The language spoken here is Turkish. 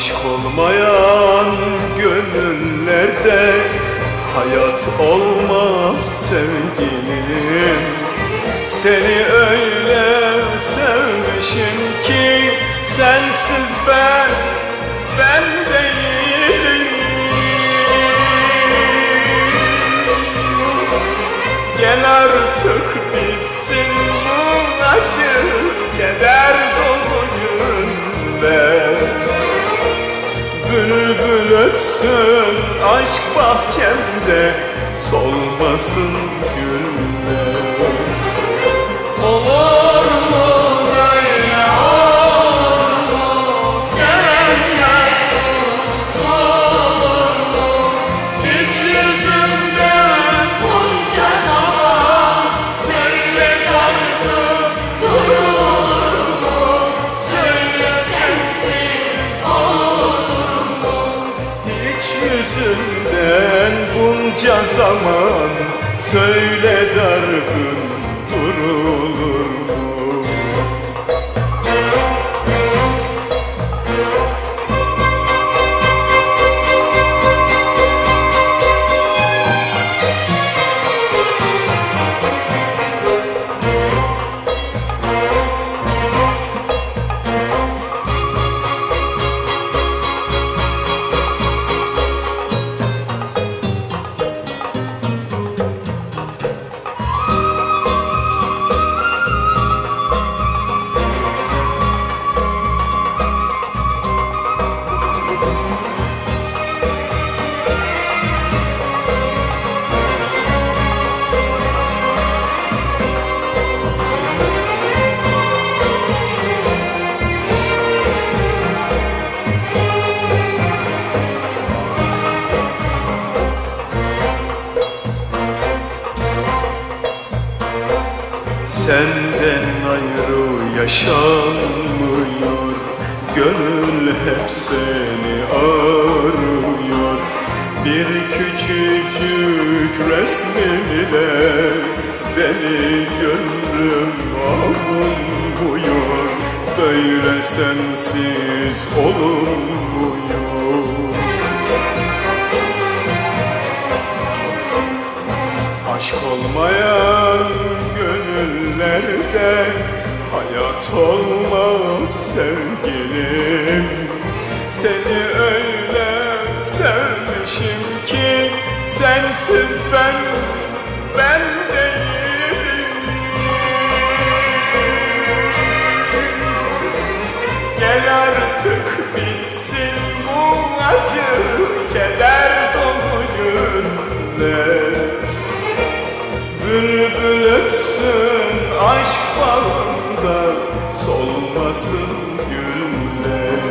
Aşk olmayan gönüllerde hayat olmaz sevgilim. Seni öyle sevmişim ki sensiz ben, ben değilim. Gel artık bitsin bu acı keder Ötsün aşk bahçemde solmasın güller Olur yüzünden bunca zaman söyle dargın durulur Senden ayrı yaşanmıyor. Gönül hep seni arıyor. Bir küçücük resminle Deli gönlüm avunmuyor. Böyle sensiz olunmuyor. Aşk olmayan hayat olmaz sevgilim. Seni öyle sevmişim ki sensiz ben, ben değilim. Gel artık bitsin bu acı keder dolu günler. Bülbül ötsün aşk bağında solmasın güller